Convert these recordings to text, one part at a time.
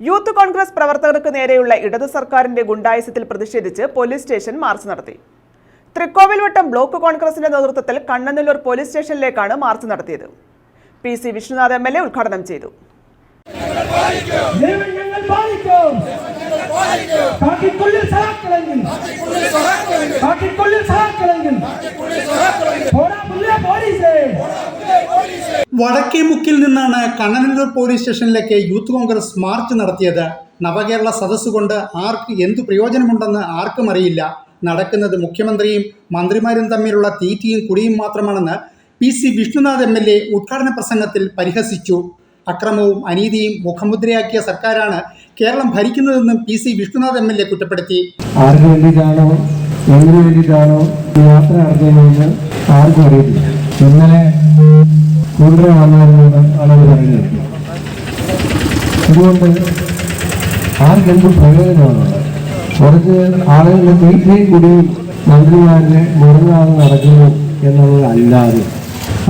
Youth Congress പ്രവർത്തകർക്ക് നേരെയുള്ള ഇടതു സർക്കാരിന്റെ ഗുണ്ടായുസത്തിൽ പ്രതിഷേധിച്ച് പോലീസ് സ്റ്റേഷൻ മാർച്ച് നടത്തി. തൃക്കോവിൽവട്ടം ബ്ലോക്ക് കോൺഗ്രസിന്റെ നേതൃത്വത്തിൽ കണ്ണനല്ലൂർ പോലീസ് സ്റ്റേഷനിലേക്കാണ് മാർച്ച് നടത്തിയത്. P C Vishnunath M L A ഉദ്ഘാടനം ചെയ്തു. സഹാക്കളെങ്കിൽ സഹാക്കളെങ്കിൽ വടക്കേ മുക്കിൽ നിന്നാണ് കണ്ണനല്ലൂർ പോലീസ് സ്റ്റേഷനിലേക്ക് യൂത്ത് കോൺഗ്രസ് മാർച്ച് നടത്തിയത്. നവകേരള സദസ്സ് കൊണ്ട് ആർക്ക് എന്തു പ്രയോജനമുണ്ടെന്ന് ആർക്കും അറിയില്ല. നടക്കുന്നത് മുഖ്യമന്ത്രിയും മന്ത്രിമാരും തമ്മിലുള്ള തീറ്റിയും കുടിയും മാത്രമാണെന്ന് P C Vishnunath M L A ഉദ്ഘാടന പ്രസംഗത്തിൽ പരിഹസിച്ചു. അക്രമവും അനീതിയും മുഖമുദ്രയാക്കിയ സർക്കാരാണ് Keralam ഭരിക്കുന്നതെന്നും P C Vishnunath M L A കുറ്റപ്പെടുത്തി. ആർക്ക് യാത്ര ഇന്നലെ കൂടെ വന്നായിരുന്നു ആളുകൾ പറയുന്നത് അതുകൊണ്ട് ആർക്കെന്ത് പ്രയോജനമാണ്? കുറച്ച് ആളുകളുടെ തീറ്റയും കൂടി മന്ത്രിമാരുടെ മുടങ്ങാതെ നടക്കുന്നു എന്നുള്ളതല്ലാതെ.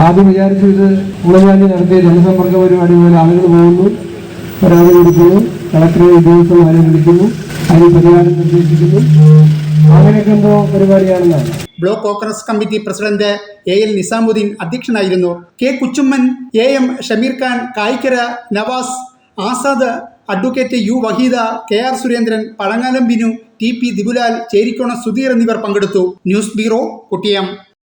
ആദ്യം വിചാരിച്ചു ഇത് ഉമ്മൻചാണ്ടി നടത്തിയ ജനസമ്പർക്ക പരിപാടി പോലെ ആളുകൾ പോകുന്നു. പരാതി കൊടുക്കുന്നു കളക്ടറെ ഉദ്യോഗസ്ഥന്മാരെ വിളിക്കുന്നു അതിന് പരിഹാരം നിർദ്ദേശിക്കുന്നു. എന്തോ പരിപാടിയാണെന്നാണ് block congress committee president A L Nizamuddin അധ്യക്ഷനായിരുന്നു. K Kuchumman A M Shameer Khan Kayikkara Navas Azad advocate U Waheeda K R Surendran Pazhangalam Binu T P Dibulal Cherikkona Sudheer എന്നിവർ പങ്കെടുത്തു. News bureau Kuttiyam.